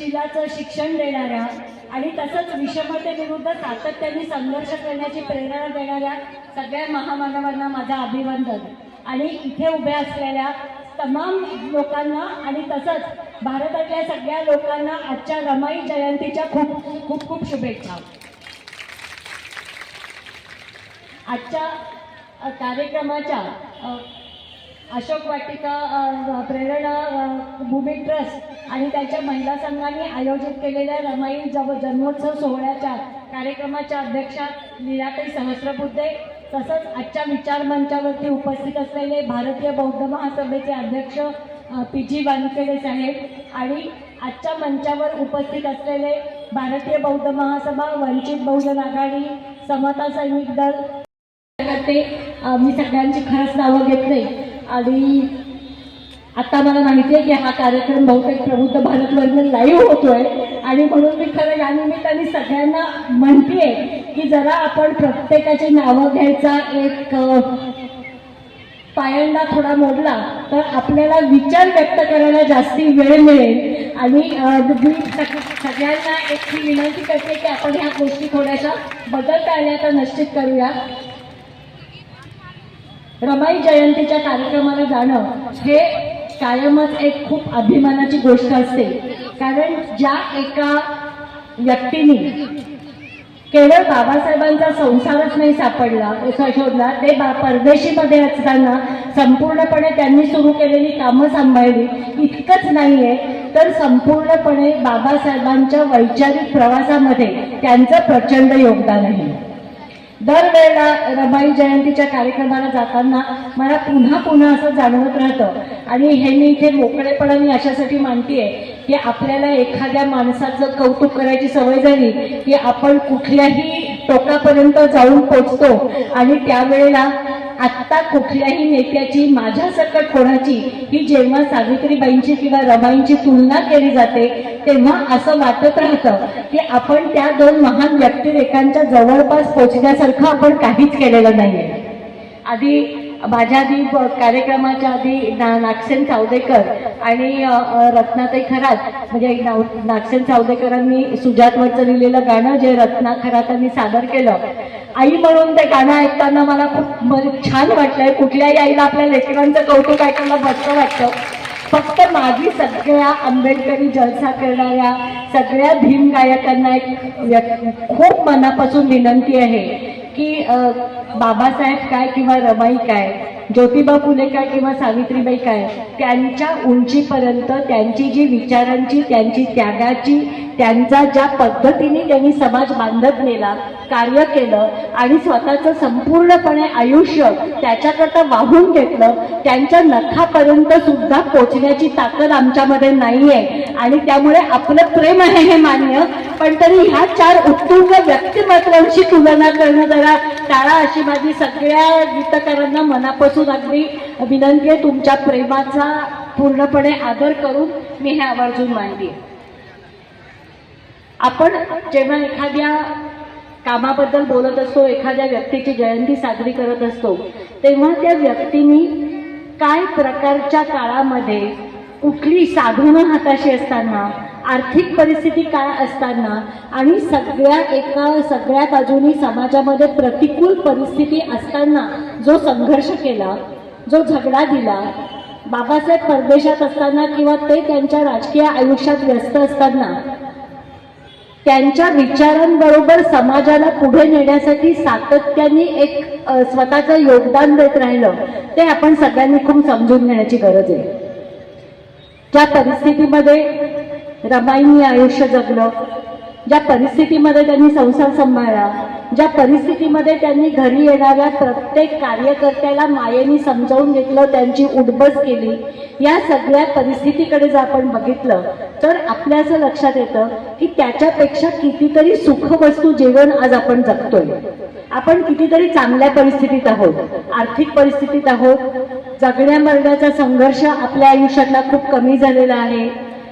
शिलाचं शिक्षण देणाऱ्या आणि तसंच विषमतेविरुद्ध सातत्याने संघर्ष करण्याची प्रेरणा देणाऱ्या सगळ्या महामानवांना माझं अभिवंदन आणि इथे उभ्या असलेल्या तमाम लोकांना आणि तसंच भारतातल्या सगळ्या लोकांना आजच्या रमाई जयंतीच्या खूप खूप खूप शुभेच्छा. आजच्या कार्यक्रमाच्या अशोक वाटिका प्रेरणा भूमी ट्रस्ट आणि त्यांच्या महिला संघाने आयोजित केलेल्या रमाई जव जन्मोत्सव सोहळ्याच्या कार्यक्रमाच्या अध्यक्षा लीलाताई सहस्रबुद्धे तसंच आजच्या विचार मंचावरती उपस्थित असलेले भारतीय बौद्ध महासभेचे अध्यक्ष पी जी वानखेडे साहेब आणि आजच्या मंचावर उपस्थित असलेले भारतीय बौद्ध महासभा वंचित बहुजन आघाडी समता सैनिक दल करते मी सगळ्यांची खरंच नावं घेतले. आणि आता मला माहिती आहे की हा कार्यक्रम बहुतेक प्रबुद्ध भारतवरनं लाईव्ह होतोय. आणि म्हणून मी खरं या निमित्ताने सगळ्यांना म्हणते की जरा आपण प्रत्येकाची नावं घ्यायचा एक अ, पायंडा थोडा मोडला तर आपल्याला विचार व्यक्त करायला जास्ती वेळ मिळेल. आणि मी सग- सगळ्यांना एक ही विनंती करते की आपण ह्या गोष्टी थोड्याशा बदलता आल्या तर निश्चित करूया. रमाई जयंतीच्या कार्यक्रमाला जाणं हे कायमच एक खूप अभिमानाची गोष्ट असते. कारण ज्या एका व्यक्तीने केवळ बाबासाहेबांचा संसारच नाही सापडला शोधला ते बा परदेशीमध्ये असताना संपूर्णपणे त्यांनी सुरू केलेली कामं सांभाळली. इतकंच नाही आहे तर संपूर्णपणे बाबासाहेबांच्या वैचारिक प्रवासामध्ये त्यांचं प्रचंड योगदान आहे. दरवेळेला रमाई जयंतीच्या कार्यक्रमाला जाताना मला पुन्हा पुन्हा असं जाणवत राहतं. आणि हे मी इथे मोकळेपणाने अशासाठी मांडतीये की आपल्याला एखाद्या माणसाचं कौतुक करायची सवय झाली की आपण कुठल्याही टोकापर्यंत जाऊन पोचतो आणि त्यावेळेला आत्ता कुठल्याही नेत्याची माझ्या सकट कोणाची ही जेव्हा सावित्रीबाईंची किंवा रमाईंची तुलना केली जाते तेव्हा असं वाटत राहतं की आपण त्या दोन महान व्यक्तिरेखांच्या जवळपास पोचण्यासारखं आपण काहीच केलेलं नाहीये. आधी माझ्या आधी कार्यक्रमाच्या आधी ना नागसेन चावदेकर आणि रत्नाताई खरात. म्हणजे नाव- नागसेन चावदेकरांनी सुजातवरचं लिहिलेलं गाणं जे रत्ना खरातांनी सादर केलं. आई म्हणून ते गाणं ऐकताना मला खूप छान वाटलंय. कुठल्याही आईला आपल्या लेकरांचं कौतुक ऐकायला बसं वाटतं. फक्त माझी सगळ्या आंबेडकरी जलसा करणाऱ्या सगळ्या भीम गायकांना एक खूप मनापासून विनंती आहे. की बाबासाहेब काय किंवा रमाई काय ज्योतिबा फुले काय किंवा सावित्रीबाई काय त्यांच्या उंचीपर्यंत त्यांची जी विचारांची त्यांची त्यागाची त्यांचा ज्या पद्धतीने त्यांनी समाज बांधत नेला कार्य केलं आणि स्वतःचं संपूर्णपणे आयुष्य त्याच्याकरता वाहून घेतलं त्यांच्या नखापर्यंत सुद्धा पोचण्याची ताकद आमच्यामध्ये नाहीये. आणि त्यामुळे आपलं प्रेम आहे हे मान्य. पण तरी ह्या चार उत्तुंग व्यक्तिमत्वांशी तुलना करणं जरा टाळा अशी माझी सगळ्या गीतकारांना मनापासून अगदी विनंती आहे. तुमच्या प्रेमाचा पूर्णपणे आदर करून मी हे आवर्जून मांडली आपण जेव्हा एखाद्या कामाबद्दल बोलत असतो एखाद्या व्यक्तीची जयंती साजरी करत असतो तेव्हा त्या व्यक्तीने काय प्रकारच्या काळामध्ये कुठली साधनं हाताशी असताना आर्थिक परिस्थिती काय असताना आणि सगळ्या एका सगळ्या बाजूनी समाजामध्ये प्रतिकूल परिस्थिती असताना जो संघर्ष केला जो झगडा दिला बाबासाहेब परदेशात असताना किंवा ते त्यांच्या राजकीय आयुष्यात व्यस्त असताना त्यांच्या विचारांबरोबर समाजाला पुढे नेण्यासाठी सातत्याने एक स्वतःचं योगदान देत राहिलं ते आपण सगळ्यांनी खूप समजून घेण्याची गरज आहे. ज्या परिस्थितीमध्ये रमाईंनी आयुष्य जगलं ज्या परिस्थितीमध्ये त्यांनी संसार सांभाळला ज्या परिस्थितीमध्ये त्यांनी घरी येणाऱ्या प्रत्येक कार्यकर्त्याला मायेने समजावून घेतलं त्यांची उडबस केली या सगळ्या परिस्थितीकडे जर आपण बघितलं तर आपल्या असं लक्षात येतं की त्याच्यापेक्षा कितीतरी सुखवस्तू जीवन आज आपण जगतोय. आपण कितीतरी चांगल्या परिस्थितीत आहोत आर्थिक परिस्थितीत आहोत जगण्या मरण्याचा संघर्ष आपल्या आयुष्यातला खूप कमी झालेला आहे.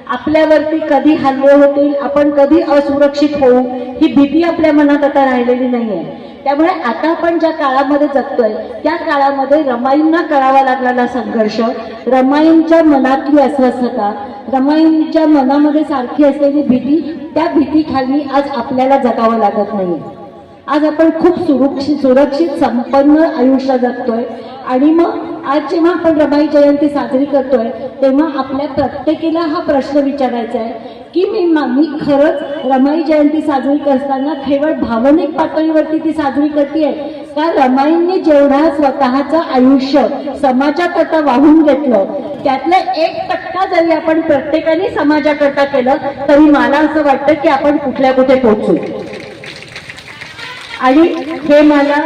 आपल्यावरती कधी हल्ले होतील आपण कधी असुरक्षित होऊ ही भीती आपल्या मनात आता राहिलेली नाही आहे त्यामुळे आता आपण ज्या काळामध्ये जगतोय त्या काळामध्ये रमाईंना करावा लागलेला संघर्ष रमाईंच्या मनातली अस्वस्थता रमाईंच्या मनामध्ये सारखी असलेली भीती त्या भीतीखाली आज आपल्याला जगावं लागत नाही आज आपण खूप सुरक्षित सुरक्षित संपन्न आयुष्य जगतोय आणि मग आज जेव्हा आपण रमाई जयंती साजरी करतोय तेव्हा आपल्या प्रत्येकीला हा प्रश्न विचारायचा आहे की मी मी खरंच रमाई जयंती साजरी करताना केवळ भावनिक पातळीवरती ती साजरी करते का रमाईंनी जेवढा स्वतःचं आयुष्य समाजाकरता वाहून घेतलं त्यातलं एक टक्का जरी आपण प्रत्येकाने समाजाकरता केलं तरी मला असं वाटतं की आपण कुठल्या कुठे पोहोचू. आणि हे मला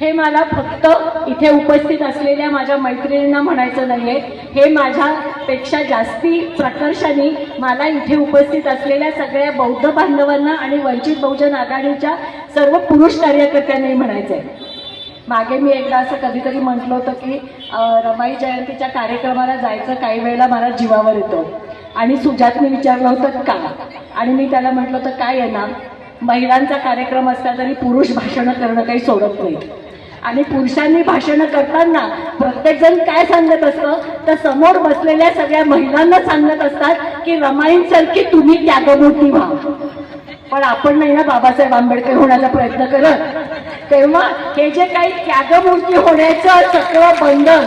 हे मला फक्त इथे उपस्थित असलेल्या माझ्या मैत्रिणींना म्हणायचं नाहीये. हे माझ्यापेक्षा जास्ती प्रकर्षाने मला इथे उपस्थित असलेल्या सगळ्या बौद्ध बांधवांना आणि वंचित बहुजन आघाडीच्या सर्व पुरुष कार्यकर्त्यांनाही म्हणायचं आहे मागे मी एकदा असं कधीतरी म्हटलं होतं की रमाई जयंतीच्या कार्यक्रमाला जायचं काही वेळेला मला जीवावर येतं. आणि सुजातने विचारलं होतं का? आणि मी त्याला म्हटलं होतं काय येणार महिलांचा कार्यक्रम असला तरी पुरुष भाषणं करणं काही सोडत नाही. आणि पुरुषांनी भाषणं करताना प्रत्येकजण काय सांगत असतं? तर समोर बसलेल्या सगळ्या महिलांना सांगत असतात की रमाईंसारखी तुम्ही त्यागमूर्ती व्हा. पण आपण नाही ना बाबासाहेब आंबेडकर होण्याचा प्रयत्न करत? तेव्हा हे जे काही त्यागमूर्ती होण्याचं सगळं बंधन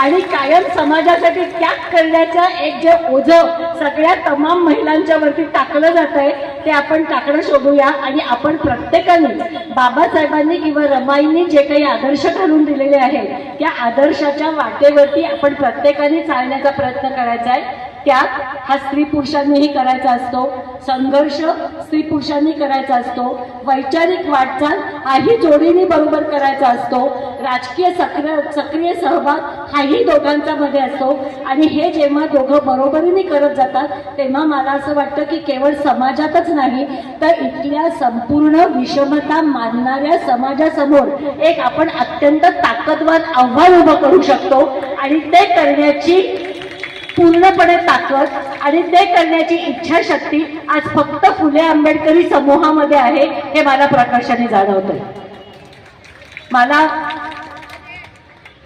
आणि कायम समाजासाठी त्याग करण्याचं एक जे ओझं सगळ्या तमाम महिलांच्या वरती टाकलं जात आहे ते आपण टाकणं शोधूया. आणि आपण प्रत्येकाने बाबासाहेबांनी किंवा रमाईंनी जे काही आदर्श घालून दिलेले आहेत त्या आदर्शाच्या वाटेवरती आपण प्रत्येकाने चालण्याचा प्रयत्न करायचा आहे. त्याग हा स्त्री पुरुषांनीही करायचा असतो संघर्ष स्त्री पुरुषांनी करायचा असतो वैचारिक वाटचाल हाही जोडीने बरोबर करायचा असतो राजकीय सक्रिय सक्रिय सहभाग हाही दोघांचा मध्ये असतो. आणि हे जेव्हा दोघं बरोबरीने करत जातात तेव्हा मला असं वाटतं की केवळ समाजातच नाही तर इथल्या संपूर्ण विषमता मानणाऱ्या समाजासमोर एक आपण अत्यंत ताकदवान आव्हान उभं करू शकतो. आणि ते करण्याची पूर्णपणे ताकद आणि ते करण्याची इच्छाशक्ती आज फक्त फुले आंबेडकरी समूहामध्ये आहे हे मला प्रकर्षाने जाणवतंय. मला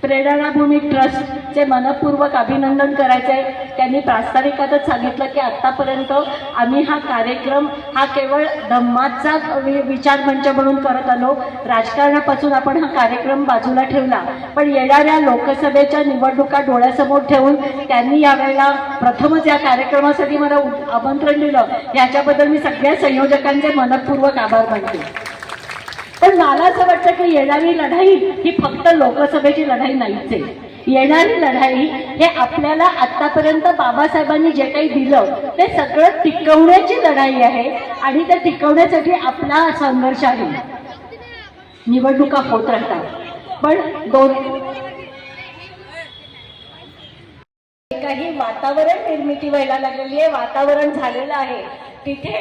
प्रेरणाभूमी ट्रस्टचे मनपूर्वक अभिनंदन करायचे आहे त्यांनी प्रास्ताविकातच सांगितलं की आत्तापर्यंत आम्ही हा कार्यक्रम हा केवळ धम्माचा वि- विचार मंच म्हणून करत आलो. राजकारणापासून आपण हा कार्यक्रम बाजूला ठेवला. पण येणाऱ्या लोकसभेच्या निवडणुका डोळ्यासमोर ठेवून त्यांनी यावेळेला प्रथमच या कार्यक्रमासाठी मला उ- आमंत्रण दिलं. याच्याबद्दल मी सगळ्या संयोजकांचे मनपूर्वक आभार मानते. पण मला असं वाटतं की येणारी लढाई ही फक्त लोकसभेची लढाई नाहीच आहे. येणारी लढाई हे आपल्याला आतापर्यंत बाबासाहेबांनी जे काही दिलं ते सगळं टिकवण्याची लढाई आहे आणि ते टिकवण्यासाठी आपला संघर्ष आहे. निवडणुका होत राहतात. पण दोन काही वातावरण निर्मिती व्हायला लागलेली आहे वातावरण झालेलं आहे. तिथे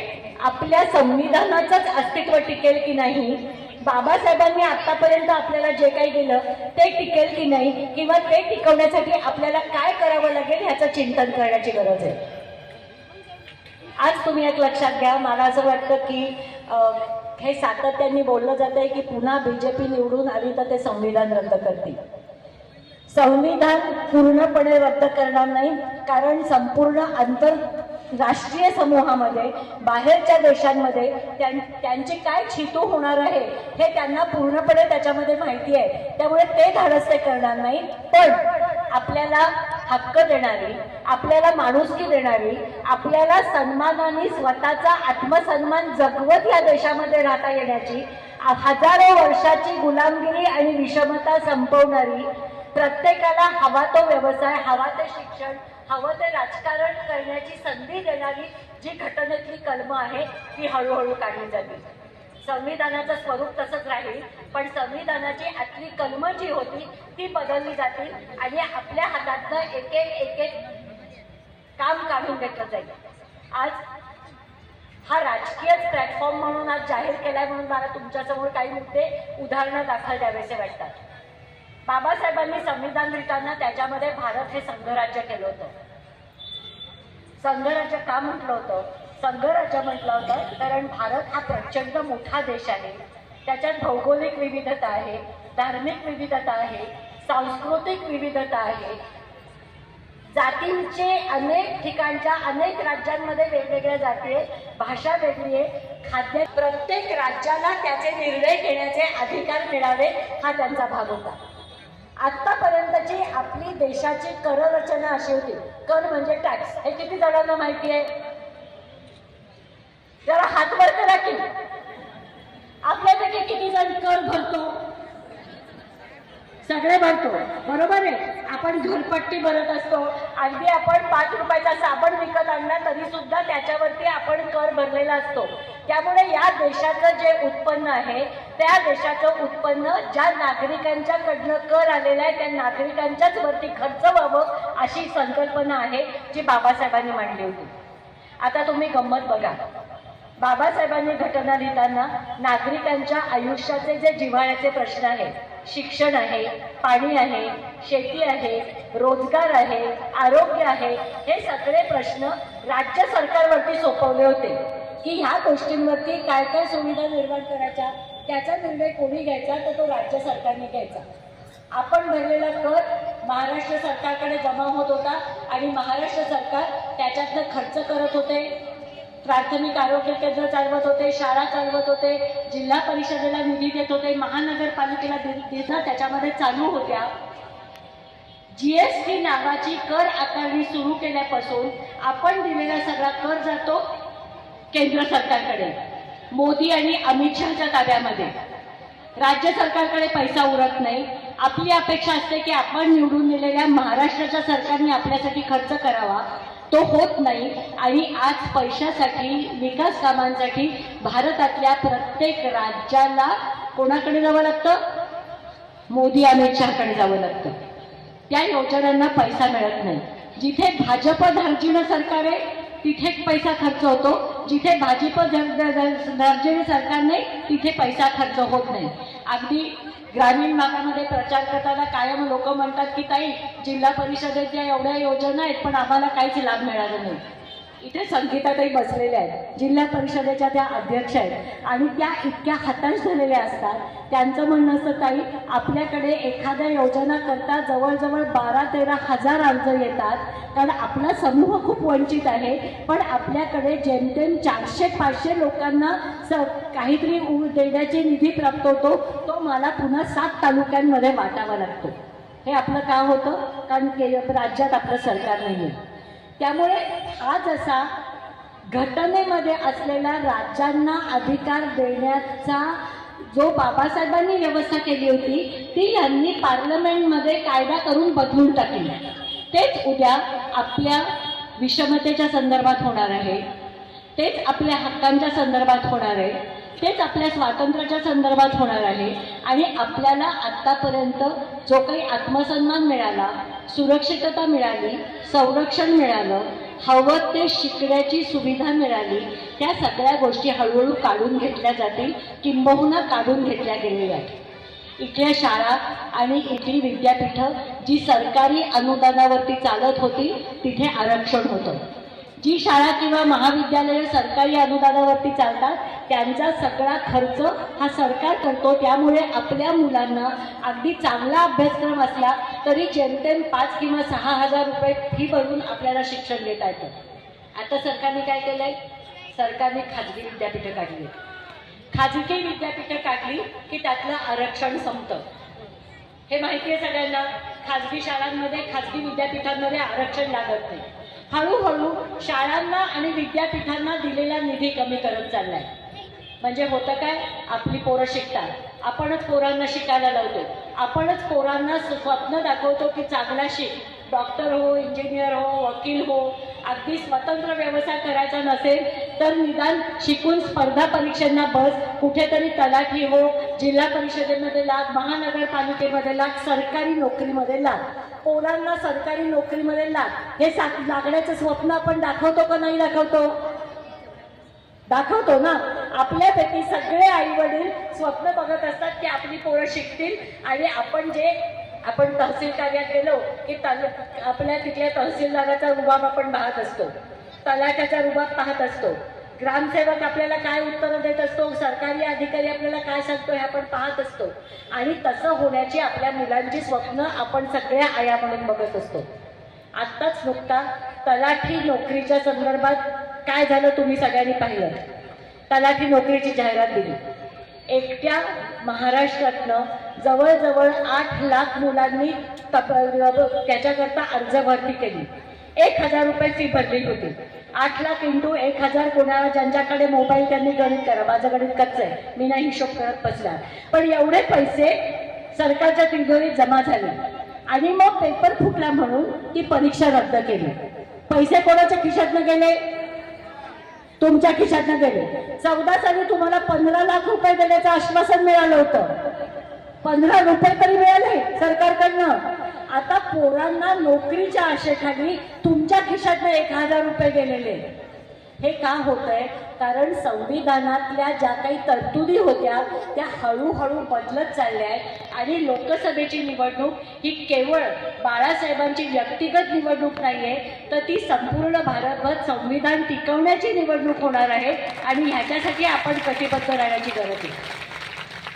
आपल्या संविधानाचंच अस्तित्व टिकेल की नाही बाबासाहेबांनी आतापर्यंत आपल्याला जे काही दिलं ते टिकेल की नाही किंवा ते टिकवण्यासाठी आपल्याला काय करावं लागेल ह्याचं चिंतन करण्याची गरज आहे. आज तुम्ही एक लक्षात घ्या मला असं वाटतं की अं, हे सातत्याने बोललं जात आहे की पुन्हा बीजेपी निवडून आली तर ते संविधान रद्द करतील. संविधान पूर्णपणे रद्द करणार नाही कारण संपूर्ण अंतर राष्ट्रीय समूहामध्ये बाहेरच्या देशांमध्ये त्यां त्यांची काय छितू होणार आहे हे त्यांना पूर्णपणे त्याच्यामध्ये माहिती आहे. त्यामुळे ते धाडस ते करणार नाही पण आपल्याला हक्क देणारी आपल्याला माणुसकी देणारी आपल्याला सन्मानाने स्वतःचा आत्मसन्मान जगवत या देशामध्ये राहता येण्याची हजारो वर्षाची गुलामगिरी आणि विषमता संपवणारी प्रत्येकाला हवा तो व्यवसाय हवा ते शिक्षण हवं ते राजकारण करण्याची संधी देणारी जी घटनेतली कलमं आहे ती हळूहळू काढली जातील संविधानाचं स्वरूप तसंच राहील पण संविधानाची आतली कलमं जी होती ती बदलली जातील आणि आपल्या हातातनं एक एक एक एक काम काढून घेतलं जाईल. आज हा राजकीय प्लॅटफॉर्म म्हणून आज जाहीर केलाय म्हणून मला तुमच्यासमोर काही मुद्दे उदाहरणं दाखल द्यावेसे वाटतात. बाबासाहेबांनी संविधान लिहिताना त्याच्यामध्ये भारत हे संघराज्य केलं होतं. संघराज्य का म्हटलं होतं? संघराज्य म्हटलं होतं कारण भारत हा प्रचंड मोठा देश आहे. त्याच्यात भौगोलिक विविधता आहे धार्मिक विविधता आहे सांस्कृतिक विविधता आहे. जातींचे अनेक ठिकाणच्या अनेक राज्यांमध्ये वेगवेगळ्या जाती आहेत भाषा वेगळी आहे खाद्य प्रत्येक राज्याला त्याचे निर्णय घेण्याचे अधिकार मिळावे हा त्यांचा भाग होता. आत्तापर्यंतची आपली देशाची कर रचना अशी होती. कर म्हणजे टॅक्स हे किती जणांना माहिती आहे? जरा हातवर करा की. आपल्यापैकी किती जण कर भरतो? सगळे भरतो. बरोबर आहे? आपण घरपट्टी भरत असतो. अगदी आपण पाच रुपयाचा साबण विकत आणला तरी सुद्धा त्याच्यावरती आपण कर भरलेला असतो. त्यामुळे या देशाचं जे उत्पन्न आहे त्या देशाचं उत्पन्न ज्या नागरिकांच्याकडनं कर आलेला आहे त्या नागरिकांच्याच वरती खर्च व्हावं अशी संकल्पना आहे जी बाबासाहेबांनी मांडली होती. आता तुम्ही गंमत बघा. बाबासाहेबांनी घटना लिहिताना नागरिकांच्या आयुष्याचे जे जिव्हाळ्याचे प्रश्न आहेत शिक्षण आहे पाणी आहे शेती आहे रोजगार आहे आरोग्य आहे हे सगळे प्रश्न राज्य सरकारवरती सोपवले होते. की ह्या गोष्टींवरती काय काय सुविधा निर्माण करायच्या त्याचा निर्णय कोणी घ्यायचा तर तो राज्य सरकारने घ्यायचा. आपण भरलेला कर महाराष्ट्र सरकारकडे जमा होत होता आणि महाराष्ट्र सरकार त्याच्यातनं खर्च करत होते. प्राथमिक आरोग्य केंद्र चालवत होते शाळा चालवत होते जिल्हा परिषदेला निधी देत होते महानगरपालिकेला निधी त्याच्यामध्ये चालू होत्या. जीएसटी नावाची कर आकारणी सुरू केल्यापासून आपण दिलेला सगळा कर जातो केंद्र सरकारकडे. मोदी आणि अमित शहाच्या ताब्यामध्ये. राज्य सरकारकडे पैसा उरत नाही. आपली अपेक्षा असते की आपण निवडून दिलेल्या महाराष्ट्राच्या सरकारने आपल्यासाठी खर्च करावा. तो होत नाही. आणि आज पैशासाठी विकास कामांसाठी भारतातल्या प्रत्येक राज्याला कोणाकडे जावं लागतं? मोदी अमित शहाकडे जावं लागतं. त्या योजनांना पैसा मिळत नाही. जिथे भाजप धार्जिणं सरकार आहे तिथे पैसा खर्च होतो. जिथे भाजप धार्जिणं सरकार नाही तिथे पैसा खर्च होत नाही. अगदी ग्रामीण भागामध्ये प्रचार करताना कायम लोक म्हणतात की ताई जिल्हा परिषदेच्या एवढ्या योजना आहेत पण आम्हाला काहीच लाभ मिळाला नाही. इथे संगीताताई बसलेल्या आहेत. जिल्हा परिषदेच्या त्या अध्यक्ष आहेत. आणि त्या इतक्या हताश झालेल्या असतात. त्यांचं म्हणणं असतं ताई आपल्याकडे एखाद्या योजना करता जवळजवळ बारा तेरा हजार अर्ज येतात. कारण आपला समूह खूप वंचित आहे. पण आपल्याकडे जेमतेम चारशे पाचशे लोकांना स काहीतरी उ- देण्याची निधी प्राप्त होतो. तो मला पुन्हा सात तालुक्यांमध्ये वाटावा लागतो. हे आपलं का होतं? कारण के राज्यात आपलं सरकार नाही आहे त्यामुळे आज असा घटनेमध्ये असलेला राज्यांना अधिकार देण्याचा जो बाबासाहेबांनी व्यवस्था केली होती ती यांनी पार्लमेंटमध्ये कायदा करून बदलून टाकली. तेच उद्या आपल्या विषमतेच्या संदर्भात होणार आहे. तेच आपल्या हक्कांच्या संदर्भात होणार आहे. तेच आपल्या स्वातंत्र्याच्या संदर्भात होणार आहे. आणि आपल्याला आत्तापर्यंत जो काही आत्मसन्मान मिळाला सुरक्षितता मिळाली संरक्षण मिळालं हवं ते शिकण्याची सुविधा मिळाली त्या सगळ्या गोष्टी हळूहळू काढून घेतल्या जातील किंबहुना काढून घेतल्या गेलेल्या आहेत. इथल्या शाळा आणि इथली विद्यापीठं जी सरकारी अनुदानावरती चालत होती तिथे आरक्षण होतं. जी शाळा किंवा महाविद्यालयं सरकारी अनुदानावरती चालतात त्यांचा सगळा खर्च हा सरकार करतो. त्यामुळे आपल्या मुलांना अगदी चांगला अभ्यासक्रम असला तरी जेमतेम पाच किंवा सहा हजार रुपये फी भरून आपल्याला शिक्षण देता येतं. आता सरकारने काय केलंय? सरकारने खाजगी विद्यापीठं काढली. खाजगी विद्यापीठं काढली की त्यातलं आरक्षण संपतं. हे माहिती आहे सगळ्यांना? खाजगी शाळांमध्ये खाजगी विद्यापीठांमध्ये आरक्षण लागत नाही. हळूहळू शाळांना आणि विद्यापीठांना दिलेला निधी कमी करत चाललाय. म्हणजे होतं काय? आपली पोरं शिकतात. आपणच पोरांना शिकायला लावतो. आपणच पोरांना स्वप्न दाखवतो की चांगला शिक. डॉक्टर हो इंजिनियर हो वकील हो. अगदी स्वतंत्र व्यवसाय करायचा नसेल तर निदान शिकून स्पर्धा परीक्षांना बस कुठेतरी तलाठी हो जिल्हा परिषदेमध्ये लाग महानगरपालिकेमध्ये लाग सरकारी नोकरीमध्ये लाग. पोरांना सरकारी नोकरीमध्ये लाग. हे सा लागण्याचं स्वप्न आपण दाखवतो का नाही दाखवतो? दाखवतो ना. आपल्यापैकी सगळे आई वडील स्वप्न बघत असतात की आपली पोरं शिकतील आणि आपण जे आपण तहसील कार्यात गेलो की आपल्या तिथल्या तहसीलदाराचा रुबाब आपण पाहत असतो. तलाट्याचा रूपात पाहत असतो. ग्रामसेवक आपल्याला काय उत्तरं देत असतो? सरकारी अधिकारी आपल्याला काय सांगतो हे आपण पाहत असतो. आणि तसं होण्याची आपल्या मुलांची स्वप्न आपण सगळ्या आया म्हणून बघत असतो. आत्ताच नुकता तलाठी नोकरीच्या संदर्भात काय झालं तुम्ही सगळ्यांनी पाहिलं. तलाठी नोकरीची जाहिरात दिली. एकट्या महाराष्ट्रातनं जवळजवळ आठ लाख मुलांनी तप त्याच्याकरता अर्ज भरती केली. एक हजार रुपये फी भरली होती. आठ लाख इंटू एक हजार कोणा ज्यांच्याकडे मोबाईल त्यांनी गणित करा. माझं गणित कच्चं आहे. मी नाही हिशोब करत बसला पण एवढे पैसे सरकारच्या तिजोरीत जमा झाले. आणि मग पेपर फुटला म्हणून ती परीक्षा रद्द केली. पैसे कोणाच्या खिशातनं गेले? तुमच्या खिशातनं गेले. चौदा साली तुम्हाला पंधरा लाख रुपये देण्याचं आश्वासन मिळालं होतं. पंधरा रुपये तरी मिळाले सरकारकडनं. आता पोरांना नोकरीच्या आशेखाली तुमच्या खिशातनं एक हजार रुपये गेलेले. हे का होत आहे कारण संविधानातल्या ज्या काही तरतुदी होत्या त्या हळूहळू बदलत चालल्या आहेत आणि लोकसभेची निवडणूक ही केवळ बाळासाहेबांची व्यक्तिगत निवडणूक नाही आहे तर ती संपूर्ण भारतभर संविधान टिकवण्याची निवडणूक होणार आहे आणि ह्याच्यासाठी आपण कटिबद्ध राहण्याची गरज आहे.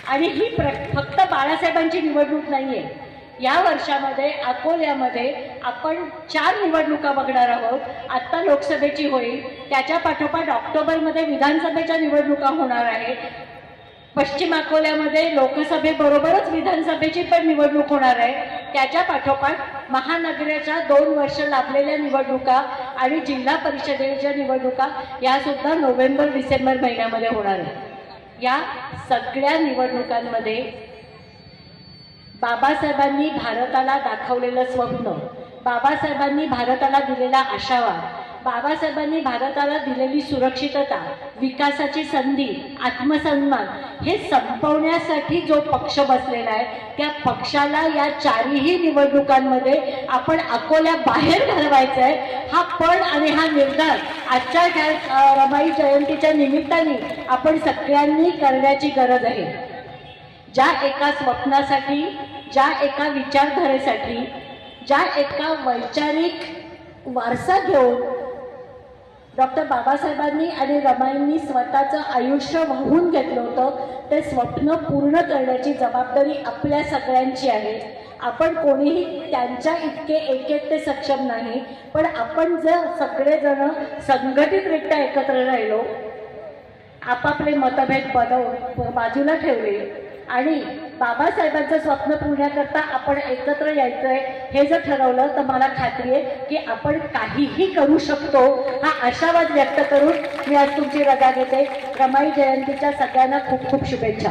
आणि ही प्र फक्त बाळासाहेबांची निवडणूक नाही आहे या वर्षामध्ये अकोल्यामध्ये आपण चार निवडणुका बघणार आहोत. आत्ता लोकसभेची होईल. त्याच्या पाठोपाठ ऑक्टोबरमध्ये विधानसभेच्या निवडणुका होणार आहे. पश्चिम अकोल्यामध्ये लोकसभेबरोबरच विधानसभेची पण निवडणूक होणार आहे. त्याच्या पाठोपाठ महानगराच्या दोन वर्ष लाभलेल्या निवडणुका आणि जिल्हा परिषदेच्या निवडणुका यासुद्धा नोव्हेंबर डिसेंबर महिन्यामध्ये होणार आहेत. या सगळ्या निवडणुकांमध्ये बाबासाहेबांनी भारताला दाखवलेलं स्वप्न बाबासाहेबांनी भारताला दिलेला आशावाद बाबासाहेबांनी भारताला दिलेली सुरक्षितता विकासाची संधी आत्मसन्मान हे संपवण्यासाठी जो पक्ष बसलेला आहे त्या पक्षाला या चारही निवडणुकांमध्ये आपण अकोल्या बाहेर घालवायचा आहे. हा पण आणि हा निर्धार आजच्या ह्या रमाई जयंतीच्या निमित्ताने आपण सगळ्यांनी करण्याची गरज आहे. ज्या एका स्वप्नासाठी ज्या एका विचारधारेसाठी ज्या एका वैचारिक वारसा घेऊन डॉक्टर बाबासाहेबांनी आणि रमाईंनी स्वतःचं आयुष्य वाहून घेतलं होतं ते स्वप्न पूर्ण करण्याची जबाबदारी आपल्या सगळ्यांची आहे. आपण कोणीही त्यांच्या इतके एक एकटे सक्षम नाही पण आपण जर सगळेजण संघटितरित्या एकत्र राहिलो आपापले मतभेद बदव बाजूला ठेवले आणि बाबासाहेबांचं स्वप्न पुण्याकरता आपण एकत्र यायचंय हे जर ठरवलं तर मला खात्री आहे की आपण काहीही करू शकतो हा आशावाद व्यक्त करून मी आज तुमची रजा घेते. रमाई जयंतीच्या सगळ्यांना खूप खूप शुभेच्छा.